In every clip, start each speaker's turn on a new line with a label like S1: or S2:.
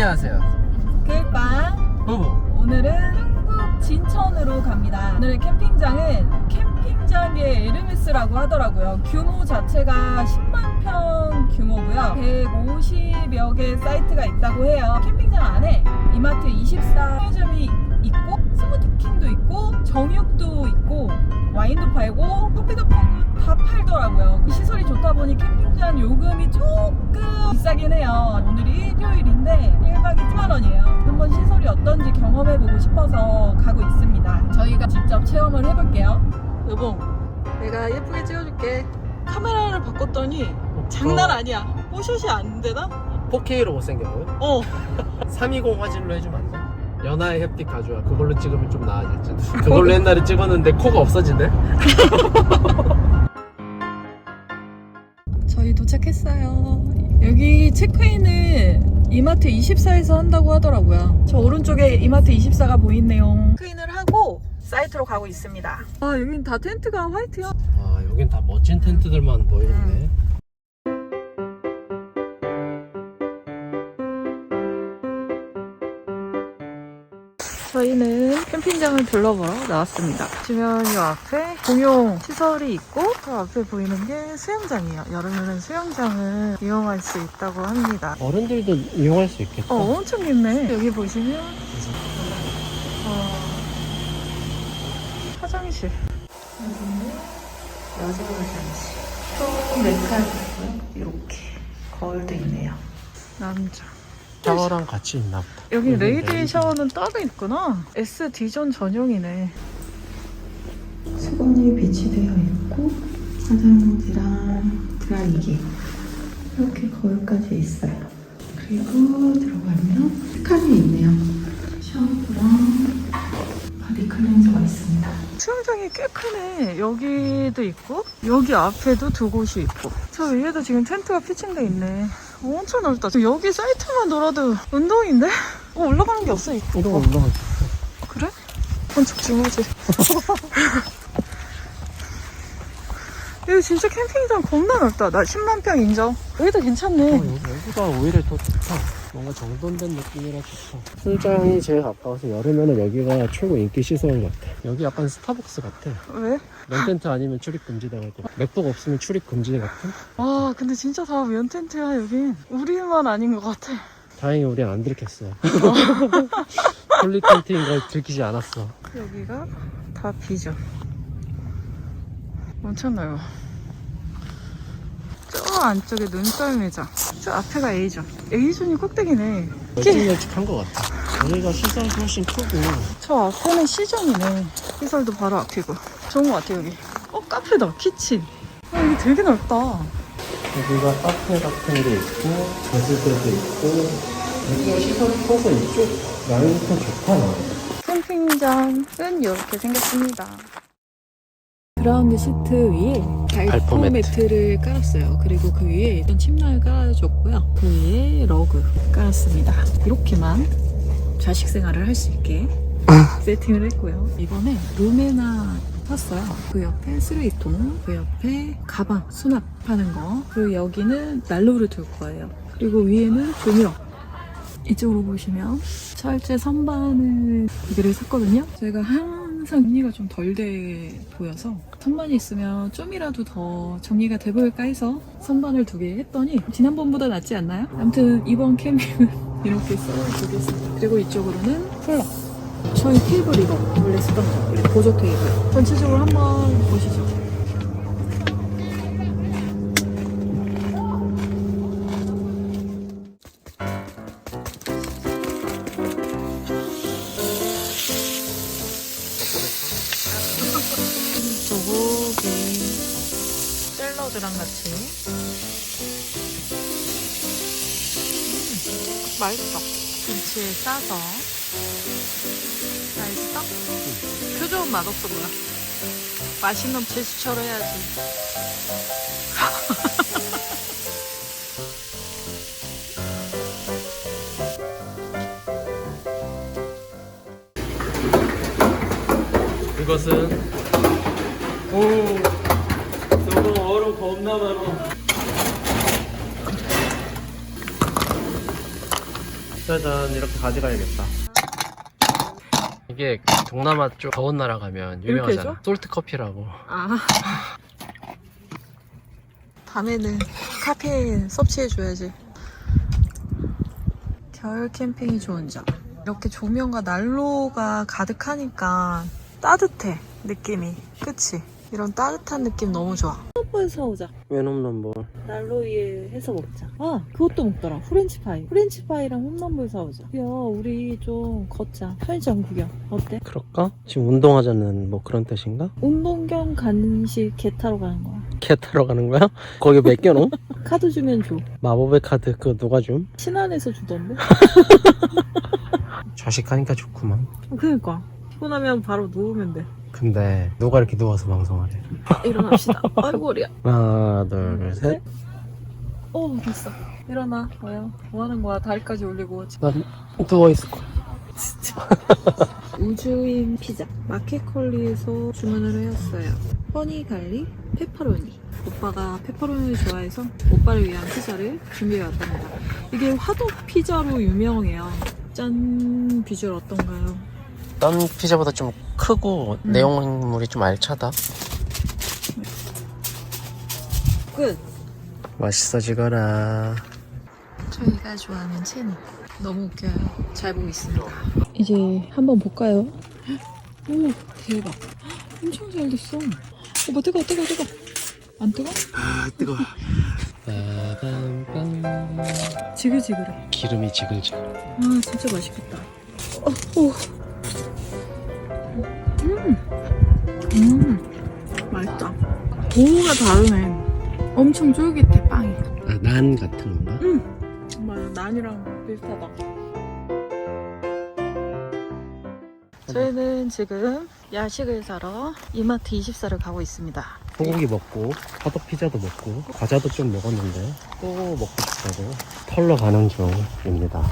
S1: 안녕하세요.
S2: 교육방
S1: 부부.
S2: 오늘은 충북 진천으로 갑니다. 오늘의 캠핑장은 캠핑장의 에르메스라고 하더라고요. 규모 자체가 10만 평 규모고요. 150여 개 사이트가 있다고 해요. 캠핑장 안에 이마트 24 편의점이 있고 스무디킹도 있고 정육도 있고 와인도 팔고 커피도 팔고 다 팔더라고요. 그 시설이 좋다 보니 캠핑장 요금이 조금 비싸긴 해요. 오늘이 일요일인데 1박에 10만 원이에요. 한번 시설이 어떤지 경험해보고 싶어서 가고 있습니다. 저희가 직접 체험을 해볼게요. 여보, 내가 예쁘게 찍어줄게. 카메라를 바꿨더니 장난 아니야. 뽀샷이 안 되나?
S1: 4K로 못생겨요?
S2: 어.
S1: 320 화질로 해주면 안 돼? 연하의 햅틱 가져와. 그걸로 찍으면 좀 나아질지. 그걸로 옛날에 찍었는데 코가 없어지네?
S2: 저희 도착했어요. 여기 체크인을 이마트 24에서 한다고 하더라고요. 저 오른쪽에 이마트 24가 보이네요. 체크인을 하고 사이트로 가고 있습니다. 아, 여긴 다 텐트가 화이트야.
S1: 아, 여긴 다 멋진 텐트들만 보이는데.
S2: 저희는 캠핑장을 둘러보러 나왔습니다. 보시면 이 앞에 공용 시설이 있고 그 앞에 보이는 게 수영장이에요. 여름에는 수영장을 이용할 수 있다고 합니다.
S1: 어른들도 이용할 수 있겠다.
S2: 어, 엄청 깊네. 여기 보시면 어, 화장실. 여자 화장실. 또 메탈이고요. 이렇게 거울도 있네요. 남자.
S1: 샤워랑 같이 있나 보다.
S2: 여기
S1: 여기
S2: 레이디
S1: 레이디.
S2: 샤워는 따로 있구나. S 디존 전용이네. 수건이 비치되어 있고 화장지랑 드라이기 이렇게 거울까지 있어요. 그리고 들어가면 세칸이 있네요. 샤워랑 바디 클렌저가 있습니다. 수영장이 꽤 크네. 여기도 있고 여기 앞에도 두 곳이 있고 저 위에도 지금 텐트가 피칭돼 있네. 엄청 넓다. 지금 여기 사이트만 놀아도 운동인데? 어, 올라가는 게 없어, 입구.
S1: 이거 올라가.
S2: 그래? 건축 중요지. 여기 진짜 캠핑장 겁나 넓다. 나 10만 평 인정. 여기도 괜찮네.
S1: 어, 여기, 여기가 오히려 더 좋다. 뭔가 정돈된 느낌이라 좋다. 술장이 제일 가까워서 여름에는 여기가 최고 인기 시설 같아. 여기 약간 스타벅스 같아.
S2: 왜?
S1: 면텐트 아니면 출입 금지당할 것 같아. 맥북 없으면 출입 금지 같은?
S2: 와, 근데 진짜 다 면텐트야, 여긴. 우리만 아닌 것 같아.
S1: 다행히 우린 안 들켰어. 폴리 텐트인 걸 들키지 않았어.
S2: 여기가 다 비죠. 엄청 넓어. 저 안쪽에 눈썰 매장. 저 앞에가 A존. A존이 꼭대기네.
S1: 널찍널찍한 것 같아. 여기가 시설이 훨씬 크고.
S2: 저 앞에는 C존이네. 시설도 바로 앞이고. 좋은 것 같아, 여기. 어, 카페다. 키친. 아, 여기 되게 넓다.
S1: 여기가 카페 같은 게 있고, 베드도 있고. 여기가 시설이 커서 이쪽 라인부터 좋다.
S2: 캠핑장은 이렇게 생겼습니다. 그라운드 시트 위에 발포
S1: 발포 매트.
S2: 매트를 깔았어요. 그리고 그 위에 일단 침낭을 깔아줬고요. 그 위에 러그 깔았습니다. 이렇게만 자식 생활을 할 수 있게 세팅을 했고요. 이번에 룸에나 샀어요. 그 옆에 쓰레기통, 그 옆에 가방 수납 하는 거, 그리고 여기는 난로를 둘 거예요. 그리고 위에는 조명. 이쪽으로 보시면 철제 선반을 두 개를 샀거든요. 제가 항상 정리가 좀 덜 돼 보여서 선반이 있으면 좀이라도 더 정리가 돼 보일까 해서 선반을 두 개 했더니 지난번보다 낫지 않나요? 아무튼 이번 캠핑은 이렇게 써보겠습니다. 그리고 이쪽으로는 플러. 저희 테이블 이거 원래 쓰던 거 보조 테이블 전체적으로 한번 보시죠. 샐러드랑 같이. 음, 맛있어. 김치에 싸서. 맛있어? 표정은 맛없어 보여. 맛있는 제스처를 해야지.
S1: 이것은 오 얼음 겁나 많아 짜잔 이렇게 가져가야겠다. 이게 동남아 쪽 더운 나라 가면
S2: 이렇게
S1: 유명하잖아.
S2: 해줘?
S1: 솔트 커피라고.
S2: 아. 밤에는 카페인 섭취해줘야지. 겨울 캠핑이 좋은 점. 이렇게 조명과 난로가 가득하니까 따뜻해, 느낌이. 그치? 이런 따뜻한 느낌 너무 좋아. 홈런볼 사오자.
S1: 웬 홈런볼?
S2: 난로 위에 해서 먹자. 아, 그것도 먹더라. 프렌치파이. 프렌치파이랑 홈런볼 사오자. 야, 우리 좀 걷자. 편의점 구경. 어때?
S1: 그럴까? 지금 운동하자는 뭐 그런 뜻인가?
S2: 운동 겸 간식 개 타러 가는 거야.
S1: 개 타러 가는 거야? 거기 맡겨놓?
S2: 카드 주면 줘.
S1: 마법의 카드 그거 누가 줌?
S2: 신안에서 주던데?
S1: 좌식하니까 좋구만.
S2: 그니까. 피곤하면 바로 누우면 돼.
S1: 근데 누가 이렇게 누워서 방송하래?
S2: 일어납시다. 아이고, 허리야.
S1: 하나 둘 셋.
S2: 어, 됐어. 일어나. 뭐야? 뭐 하는 거야? 다리까지 올리고.
S1: 난 누워 있을 거야.
S2: 우주인 피자. 마켓컬리에서 주문을 해왔어요. 허니 갈릭 페퍼로니. 오빠가 페퍼로니를 좋아해서 오빠를 위한 피자를 준비해왔답니다. 이게 화덕 피자로 유명해요. 짠! 비주얼 어떤가요?
S1: 딴 피자보다 좀 크고
S2: 음.
S1: 내용물이 좀 알차다.
S2: 끝!
S1: 맛있어지거라.
S2: 저희가 좋아하는 채널 너무 웃겨요 잘 보고 있습니다 이제 한번 볼까요? 오 대박 엄청 잘 됐어 오빠 뜨거 뜨거 뜨거 안 뜨거?
S1: 아 뜨거. 빠밤빰.
S2: 지글지글해
S1: 기름이 지글지글.
S2: 아 진짜 맛있겠다 어, 오. 음. 음 맛있다 도우가 다르네 엄청 쫄깃해 빵이
S1: 아, 난 같은 건가?
S2: 맞아 난이랑 비슷하다 저희는 지금 야식을 사러 이마트 24를 가고 있습니다
S1: 소고기 먹고 화덕 피자도 먹고 과자도 좀 먹었는데 또 먹고 싶다고 털러 가는 중입니다.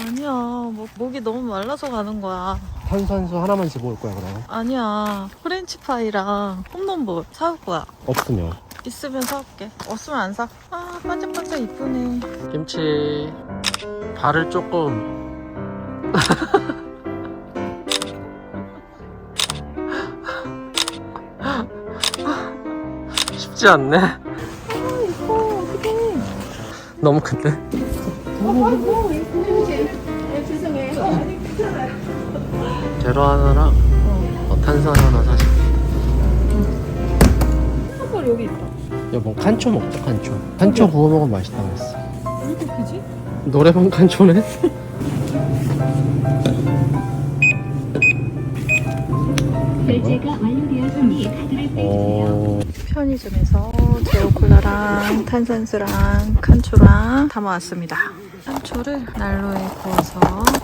S2: 아니야 뭐, 목이 너무 말라서 가는 거야
S1: 탄산수 하나만 집어올 거야 그럼.
S2: 아니야 프렌치파이랑 홈런볼 사올 거야
S1: 없으면.
S2: 있으면 사올게. 없으면 안 사 아 반짝반짝 이쁘네.
S1: 김치. 발을 조금. 쉽지 않네.
S2: 아 이뻐 어떡해
S1: 너무 큰데? 제로 하나랑 어, 탄산 하나 사실.
S2: 여기 있다
S1: 야뭐 칸초 먹자 칸초. 칸초 구워 먹으면 맛있다고 했어.
S2: 왜 이렇게 크지?
S1: 노래방 칸초네?
S3: 결제가 완료되었으니 카드를 빼주세요.
S1: 오.
S2: 편의점에서 제로콜라랑 탄산수랑 칸초랑 담아왔습니다. 칸초를 난로에 구워서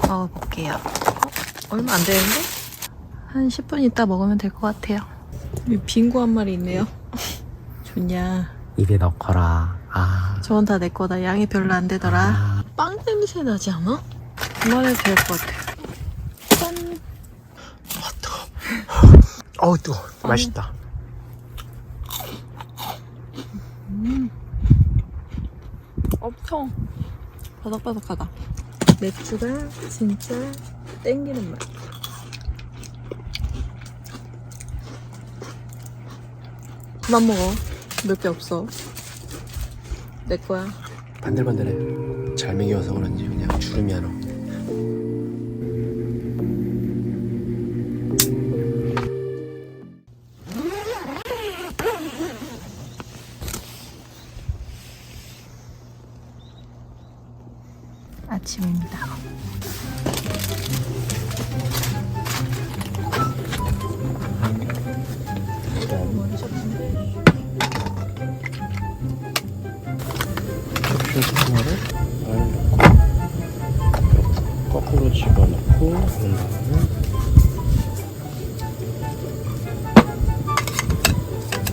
S2: 먹어볼게요. 어, 얼마 안 되는데? 한 10분 있다 먹으면 될 것 같아요. 여기 빙고 한 마리 있네요. 좋냐.
S1: 입에 넣거라. 아.
S2: 저건 다 내 거다. 양이 별로 안 되더라.
S1: 아.
S2: 빵 냄새 나지 않아? 그만해도 될 것 같아. 짠.
S1: 어우 뜨거. 맛있다.
S2: 엄청 바삭바삭하다. 맥주가 진짜 땡기는 맛. 그만 먹어. 몇 개 없어. 내 거야.
S1: 반들반들해. 잘 먹여서 그런지 그냥 주름이 하나 없네.
S2: 아침입니다.
S1: 알 넣고 거꾸로 집어넣고 그런 다음에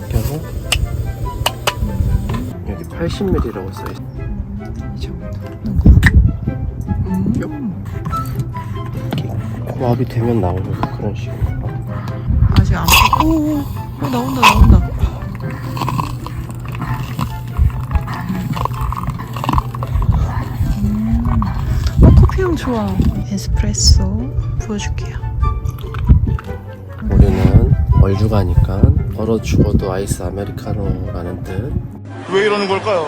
S1: 껴서 여기 80ml라고 써있어 이 정도
S2: 음.
S1: 고압이 되면 나오는 그런 식으로
S2: 아직 안 펴. 오, 오, 나온다, 나온다. 좋아. 에스프레소 부어줄게요.
S1: 우리는 월주가니까 얼어 죽어도 아이스 아메리카노라는 뜻.
S4: 왜 이러는 걸까요?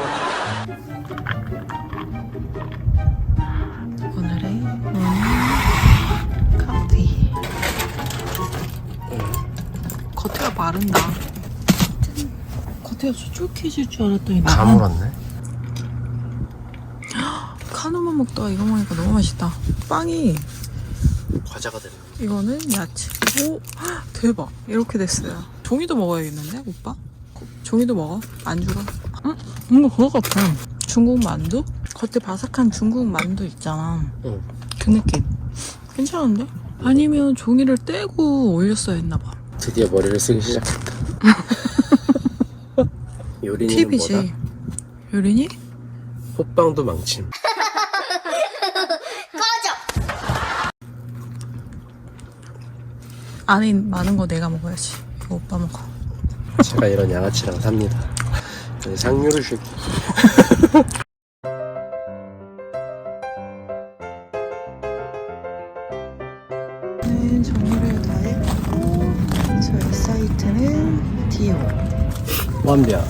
S2: 오늘의 모닝 커피. 겉에가 마른다. 겉에가 쫄깃해질 줄 알았더니
S1: 다
S2: 나는
S1: 물었네.
S2: 카누만 먹다가 이거 먹으니까 너무 맛있다. 빵이
S1: 과자가 되는.
S2: 이거는 야채. 오 헉, 대박. 이렇게 됐어요. 종이도 먹어야겠는데 오빠? 종이도 먹어. 안주가. 응? 뭔가 그거 같아. 중국 만두? 겉에 바삭한 중국 만두 있잖아.
S1: 응.
S2: 그 느낌. 괜찮은데? 아니면 종이를 떼고 올렸어야 했나봐.
S1: 드디어 머리를 쓰기 시작했다. 요리는
S2: 팁이지.
S1: 뭐다?
S2: 요린이?
S1: 호빵도 망침.
S2: 안에 많은 거 내가 먹어야지. 이거 오빠 먹어.
S1: 제가 이런 양아치랑 삽니다. 네, 상류를 줄게.
S2: 는 정리를 다 했고 저희 사이트는 디오
S1: 완비야.